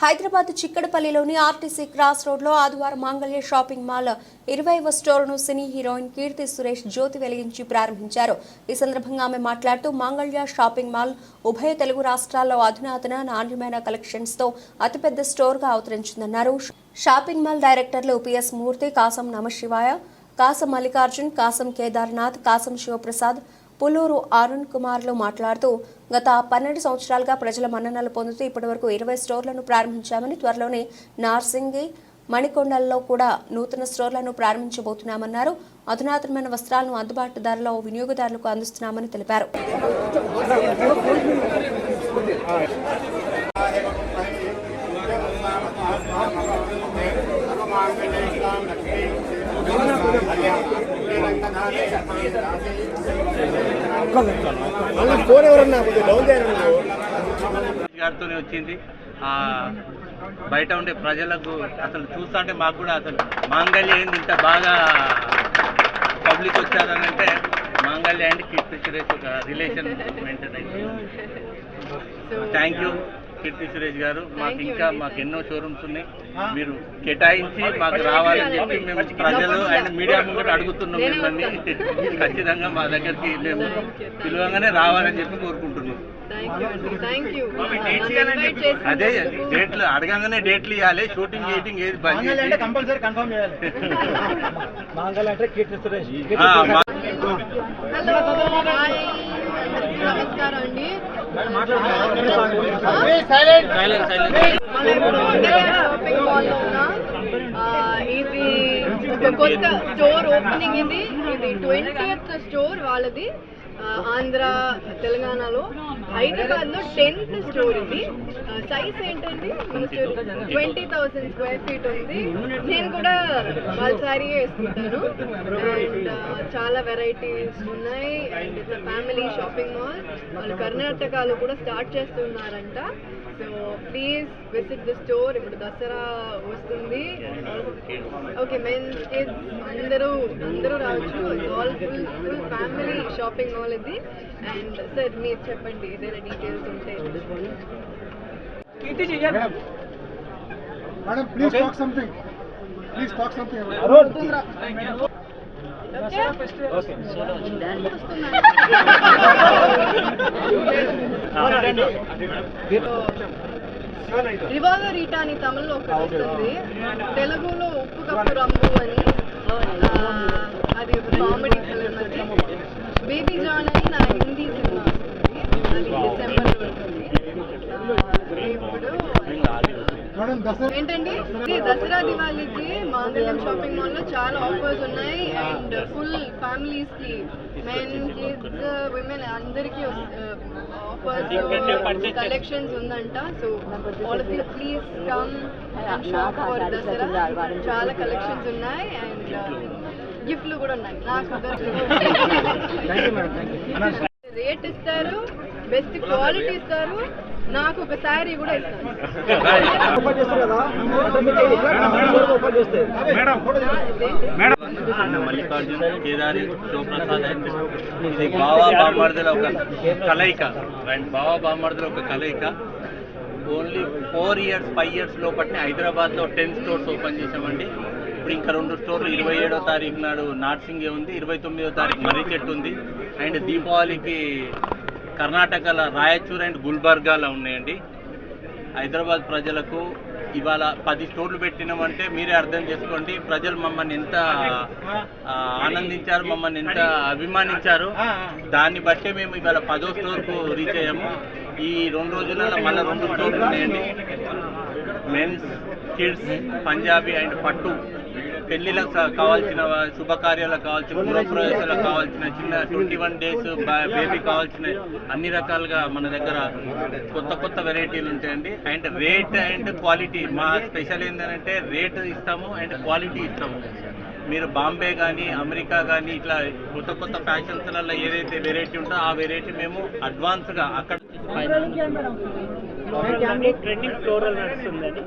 Hyderabad చిక్కడపల్లిలోని RTC cross రోడ్లో ఆదివారం మాంగళ్య షాపింగ్ మాల్ ఇరవైవ స్టోర్ను సినీ హీరోయిన్ కీర్తి సురేష్ జ్యోతి వెలిగించి ప్రారంభించారు. ఈ సందర్భంగా ఆమె మాట్లాడుతూ మాంగళ్య షాపింగ్ మాల్ ఉభయ తెలుగు రాష్ట్రాల్లో అధునాతన నాణ్యమైన కలెక్షన్స్తో అతిపెద్ద స్టోర్గా అవతరించిందన్నారు. షాపింగ్ మాల్ డైరెక్టర్లు పిఎస్ మూర్తి కాసం నమశివాయ కాసం మల్లికార్జున్ కాసం కేదార్నాథ్ కాసం శివప్రసాద్ పులూరు అరుణ్ కుమార్లు మాట్లాడుతూ గత పన్నెండు సంవత్సరాలుగా ప్రజల మన్ననలు పొందుతూ ఇప్పటివరకు ఇరవై స్టోర్లను ప్రారంభించామని త్వరలోనే నార్సింగి మణికొండల్లో కూడా నూతన స్టోర్లను ప్రారంభించబోతున్నామన్నారు. అధునాతనమైన వస్త్రాలను అందుబాటు ధరలో వినియోగదారులకు అందిస్తున్నామని తెలిపారు. ఫోన్ ఎవరన్నా డౌన్ చేయండి వచ్చింది. ఆ బయట ఉండే ప్రజలకు అసలు చూస్తుంటే మాకు కూడా అసలు మాంగళ్య ఏంది ఇంత బాగా పబ్లిక్ వచ్చారని అంటే మాంగళ్య అండ్ ఒక రిలేషన్ మెయింటైన్ అయింది. థ్యాంక్ యూ కీర్తి సురేష్ గారు మాకు ఇంకా మాకు ఎన్నో షోరూమ్స్ ఉన్నాయి. మీరు కేటాయించి మాకు రావాలని చెప్పి మేము ప్రజలు అండ్ మీడియా ముంగట అడుగుతున్నాం మిమ్మల్ని ఖచ్చితంగా మా దగ్గరికి మేము పిలవగానే రావాలని చెప్పి కోరుకుంటున్నాం. అదే డేట్లు అడగంగానే డేట్లు ఇవ్వాలి షూటింగ్ షూటింగ్ ఏది బంద్ కంపల్సరీ కన్ఫర్మ్ చేయాలి. అంటే కీర్తి సురేష్. నమస్కారం అండి. షాపింగ్ మాల్ ఇది ఒక కొత్త స్టోర్ ఓపెనింగ్ ఇది ఇది ట్వంటీయత్ స్టోర్ వాళ్ళది ఆంధ్ర తెలంగాణలో హైదరాబాద్లో టెన్త్ స్టోర్ ఇది. సైజ్ ఏంటండి? ట్వంటీ థౌసండ్ స్క్వేర్ ఫీట్ ఉంది. నేను కూడా వాళ్ళ సారీ వేసుకుంటాను. అండ్ చాలా వెరైటీస్ ఉన్నాయి. And it's family shopping mall వాళ్ళు కర్ణాటకలో కూడా స్టార్ట్ చేస్తున్నారంట. So please visit the store ఇప్పుడు దసరా వస్తుంది. ఓకే మెన్స్ కిడ్స్ అందరూ అందరూ రావచ్చు. All full full family shopping mall ఇది అండ్ సార్ మీరు చెప్పండి ఏదైనా డీటెయిల్స్ ఉంటే. Madam please talk something please talk something okay revolver eta అని తమిళ్ళో ఒకటి వస్తుంది. తెలుగులో ఉప్పు కప్పు రంబు అని ఆ, అది ఒక కామెడీ ఫిల్మ్ అది బేబీ జాన్ అని నా హిందీ సినిమా వస్తుంది అది డిసెంబర్లో ఉంటుంది ఆ, ఇప్పుడు మేడం దసరా ఏంటండి? దసరా దివాళీకి మాంగళ్యం షాపింగ్ మాల్లో చాలా ఆఫర్స్ ఉన్నాయి. అండ్ ఫుల్ ఫ్యామిలీస్కి మెన్ కిడ్స్ విమెన్ అందరికి ఆఫర్స్ కలెక్షన్స్ ఉందంట. So all of you please come and shop for Dasara. చాలా కలెక్షన్స్ ఉన్నాయి. అండ్ గిఫ్ట్లు కూడా ఉన్నాయి. నాకు రేట్ ఇస్తారు బెస్ట్ క్వాలిటీ ఇస్తారు. నాకు ఒక శారీ కూడా ఇస్తాను మల్లికార్జున కేదారి శివప్రసాద్ అండ్ ఇది బావా బామ్మర్దల ఒక కలయిక అండ్ బావా బామ్మర్దల ఒక కలయిక only four years five years లోపట్నే హైదరాబాద్లో టెన్ స్టోర్స్ ఓపెన్ చేసామండి ఇప్పుడు ఇంకా రెండు స్టోర్లు ఇరవై ఏడో తారీఖు నాడు నాట్సింగే ఉంది ఇరవై తొమ్మిదో తారీఖు మర్రి చెట్టు ఉంది అండ్ దీపావళికి కర్ణాటకలో రాయచూర్ అండ్ గుల్బర్గాలో ఉన్నాయండి. హైదరాబాద్ ప్రజలకు ఇవాళ పది స్టోర్లు పెట్టినామంటే మీరే అర్థం చేసుకోండి. ప్రజలు మమ్మల్ని ఎంత ఆనందించారు మమ్మల్ని ఎంత అభిమానించారు. దాన్ని బట్టే మేము ఇవాళ పదో స్టోర్కు రీచ్ అయ్యాము. ఈ రెండు రోజులలో మళ్ళీ రెండు స్టోర్లు ఉన్నాయండి. మెన్స్ కిడ్స్ పంజాబీ అండ్ పట్టు. పెళ్ళిలకు స- కావాల్సిన శుభకార్యాలకు కావాల్సిన గృహప్రవేశాలకు కావాల్సిన చిన్న ట్వంటీ వన్ డేస్ బేబీ కావాల్సిన అన్ని రకాలుగా మన దగ్గర కొత్త కొత్త వెరైటీలు ఉంటాయండి. అండ్ రేట్ అండ్ క్వాలిటీ మా స్పెషల్ ఏంటంటే రేట్ ఇస్తాము అండ్ క్వాలిటీ ఇస్తాము. మీరు బాంబే కానీ అమెరికా కానీ ఇట్లా కొత్త కొత్త ఫ్యాషన్స్లలో ఏదైతే వెరైటీ ఉంటుందో ఆ వెరైటీ మేము అడ్వాన్స్గా అక్కడ ట్రెండింగ్ ఫ్లోరల్ నడుస్తుందండి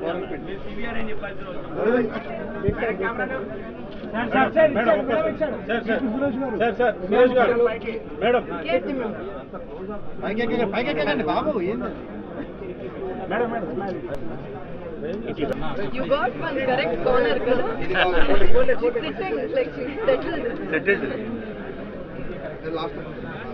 madam sir sir sir Suresh గారు. మేడం పైకి. ఎక్కండి బాబు ఏంది? You got one correct corner, కదా? She's sitting, like she's settled. Settled ఆయన